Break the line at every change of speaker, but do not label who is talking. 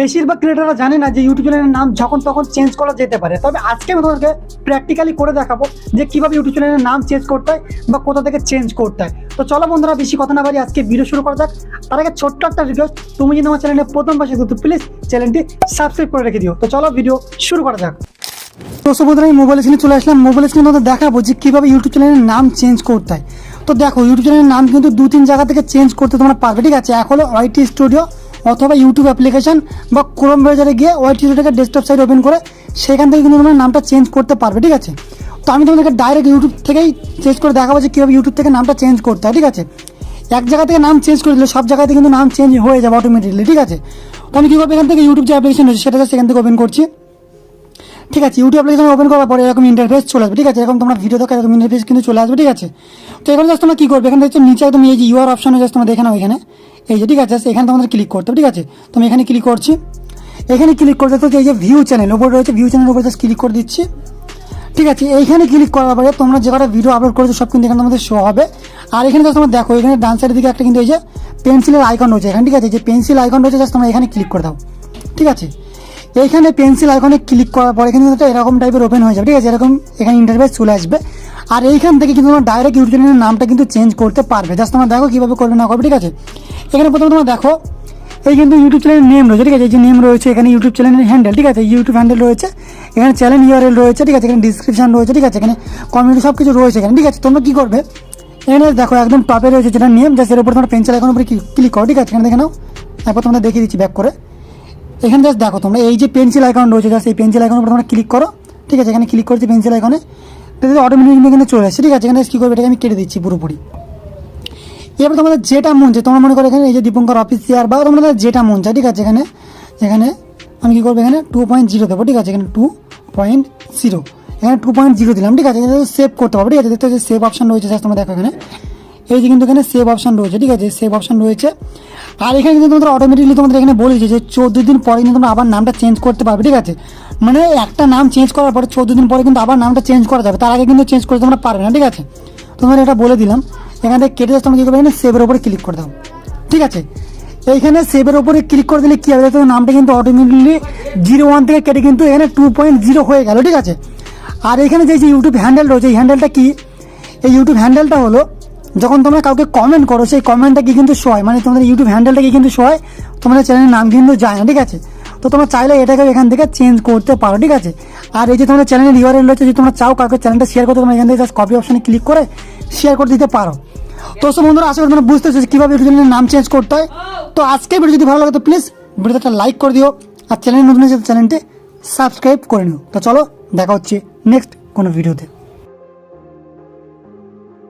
বেশিরভাগ ক্রিয়েটাররা জানে না যে ইউটিউব চ্যানেলের নাম যখন তখন চেঞ্জ করা যেতে পারে। তবে আজকে আমি তোমাদেরকে প্র্যাকটিক্যালি করে দেখাবো যে কীভাবে ইউটিউব চ্যানেলের নাম চেঞ্জ করতে হয় বা কোথা থেকে চেঞ্জ করতে হয়। তো চলো বন্ধুরা, বেশি কথা না বাড়ি আজকে ভিডিও শুরু করা যাক। তার আগে ছোট্ট একটা রিকোয়েস্ট তুমি যদি আমার চ্যানেলে প্রথম পাশে তো প্লিজ চ্যানেলটি সাবস্ক্রাইব করে রেখে দিও। তো চলো ভিডিও শুরু করা যাক। তো বন্ধুরা, আমি মোবাইল স্ক্রিনে চলে আসলাম। মোবাইল স্ক্রিনে তোমাদের দেখাবো যে কীভাবে ইউটিউব চ্যানেলের নাম চেঞ্জ করতে হয়। তো দেখো ইউটিউব চ্যানেলের নাম কিন্তু দু তিন জায়গা থেকে চেঞ্জ করতে তোমরা পারবে। ঠিক আছে? এক হলো ওয়াইটি স্টুডিও অথবা ইউটিউব অ্যাপ্লিকেশন বা ক্রোম ব্রাউজারে গিয়ে ওয়াইটি স্টুডিওকে ডেস্কটপ সাইট ওপেন করে সেখান থেকে কিন্তু তোমরা নামটা চেঞ্জ করতে পারবে, ঠিক আছে? তো আমি তোমাদেরকে ডাইরেক্ট ইউটিউব থেকেই চেঞ্জ করে দেখাবো যে কীভাবে ইউটিউব থেকে নামটা চেঞ্জ করতে হয়, ঠিক আছে? এক জায়গা থেকে নাম চেঞ্জ করে দিলে সব জায়গাতে কিন্তু নাম চেঞ্জ হয়ে যাবে অটোমেটিকলি ঠিক আছে? তো আমি কী করব এখান থেকে ইউটিউব যে অ্যাপ্লিকেশন রয়েছে সেটা সেখান থেকে ওপেন করছি? ঠিক আছে ইউটিউব অ্যাপ্লিকেশন ওপেন করার পরে এরকম ইন্টারফেস চলে আসবে, ঠিক আছে? এরকম তোমরা ভিডিও দেখো এরকম ইন্টারফেস কিন্তু চলে আসবে, ঠিক আছে? তো এখানে জাস্ট তোমরা কী করবে? এখানে দেখছ নিচে একদম এই যে ইউআর অপশন জাস্ট তোমরা দেখে নাও এখানে। এই যে, ঠিক আছে? এখানে তোমাদের ক্লিক করতে হবে, ঠিক আছে? তো আমি এখানে ক্লিক করছি। এখানে ক্লিক করতে তো এই যে ভিউ চ্যানেল উপরে রয়েছে ভিউ চ্যানেল উপরে জাস্ট ক্লিক করে দিচ্ছি। ঠিক আছে, এইখানে ক্লিক করার পরে তোমরা যে কটা ভিডিও আপলোড করেছ, সব কিন্তু এখানে তোমাদের শো হবে। আর এখানে জাস্ট তোমরা দেখো, এখানে ডান সাইডের দিকে একটা কিন্তু এই যে পেন্সিলের আইকন রয়েছে এখানে, ঠিক আছে? যে পেন্সিল আইকন রয়েছে জাস্ট তোমরা এখানে ক্লিক করে দাও। ঠিক আছে? এইখানে পেন্সিল আইকনে ক্লিক করার পরে কিন্তু এরকম টাইপের ওপেন হয়ে যাবে, ঠিক আছে? এরকম এখানে ইন্টারভেস চলে আসবে। আর এইখান থেকে কিন্তু তোমার ডাইরেক্ট ইউটিউব চ্যানেলের নামটা কিন্তু চেঞ্জ করতে পারবে। জাস্ট তোমরা দেখো কীভাবে করবে না করবে, ঠিক আছে? এখানে প্রথমে তোমরা দেখো, এই কিন্তু ইউটিউব চ্যানেলের নেম রয়েছে, ঠিক আছে? এই যে নেম রয়েছে, এখানে ইউটিউব চ্যানেলের হ্যান্ডেল ঠিক আছে? ইউটিউব হ্যান্ডেল রয়েছে, এখানে চ্যানেল ইউআরএল রয়েছে, ঠিক আছে? এখানে ডিসক্রিপশন রয়েছে, ঠিক আছে? এখানে কমিউনিটি সব কিছু রয়েছে এখানে, ঠিক আছে? তোমরা কী করবে? এখানে দেখো একদম টপে রয়েছে যেটা নেম জাস্ট এর উপর তোমার পেন্সিল এখন উপরে ক্লিক করো, ঠিক আছে? এখানে দেখে নাও। তারপর তোমরা দেখিয়ে দিচ্ছি ব্যাক করে। এখানে জাস্ট দেখো তোমরা, এই যে পেন্সিল আইকন রয়েছে জাস্ট এই পেন্সিল আইকনের উপর তোমরা ক্লিক করো, ঠিক আছে? এখানে ক্লিক করছি পেন্সিল আইকনে দেখো অটোমেটিক এখানে চলে আসছে, ঠিক আছে? এখানে কী করবে? এটাকে আমি কেটে দিচ্ছি পুরোপুরি। এবার তোমাদের যেটা মন চায়, তোমরা মনে করো এখানে এই যে দীপঙ্কর অফিসিয়ার বা তোমাদের যেটা মন চায়, ঠিক আছে? এখানে এখানে আমি কী করব? এখানে টু পয়েন্ট জিরো দেবো, ঠিক আছে? এখানে টু পয়েন্ট জিরো এখানে টু পয়েন্ট জিরো দিলাম, ঠিক আছে? সেভ করতে পারব, ঠিক আছে? দেখতে সেভ অপশন রয়েছে জাস্ট তোমরা দেখো এখানে। এই যে কিন্তু এখানে সেভ অপশন রয়েছে, ঠিক আছে? সেভ অপশন রয়েছে। আর এখানে কিন্তু তোমাদের অটোমেটিকলি তোমাদের এখানে বলেছে যে চোদ্দ দিন পরে কিন্তু তোমরা আবার নামটা চেঞ্জ করতে পারবে, ঠিক আছে? মানে একটা নাম চেঞ্জ করার পরে চোদ্দ দিন পরে কিন্তু আবার নামটা চেঞ্জ করা যাবে। তার আগে কিন্তু চেঞ্জ করতে তোমরা পারবে না, ঠিক আছে? তোমাদের এটা বলে দিলাম। এখান থেকে কেটে যাচ্ছে, তোমরা কী করবে? এখানে সেভের উপরে ক্লিক করে দাও। ঠিক আছে? এইখানে সেভের ওপরে ক্লিক করে দিলে কী হবে? তো নামটা কিন্তু অটোমেটিকলি জিরো ওয়ান থেকে কেটে কিন্তু এখানে টু পয়েন্ট জিরো হয়ে গেল, ঠিক আছে? আর এখানে যে ইউটিউব হ্যান্ডেল রয়েছে, এই হ্যান্ডেলটা কী? এই ইউটিউব হ্যান্ডেলটা হলো যখন তোমরা কাউকে কমেন্ট করো, সেই কমেন্টটা কি কিন্তু শো হয়। মানে তোমাদের ইউটিউব হ্যান্ডেলটা কি কিন্তু শো হয়, তোমাদের চ্যানেলের নাম কিন্তু যায় না, ঠিক আছে? তো তোমরা চাইলে এটাকে এখান থেকে চেঞ্জ করতে পারো, ঠিক আছে? আর এই যে তোমাদের চ্যানেলের ইউআরএল রয়েছে, যদি তোমরা চাও কাউকে চ্যানেলটা শেয়ার করতে, তোমরা এখান থেকে জাস্ট কপি অপশনে ক্লিক করে শেয়ার করে দিতে পারো। তো সব বন্ধুরা, আশা করি তোমরা বুঝতে পারছ কীভাবে ইউটিউব চ্যানেলের নাম চেঞ্জ করতে হয়। তো আজকে ভিডিও যদি ভালো লাগে, তো প্লিজ ভিডিওতে একটা লাইক করে দিও। আর চ্যানেল নতুন চ্যানেলটি সাবস্ক্রাইব করে নিও। তো চলো, দেখা হচ্ছে নেক্সট কোনো ভিডিওতে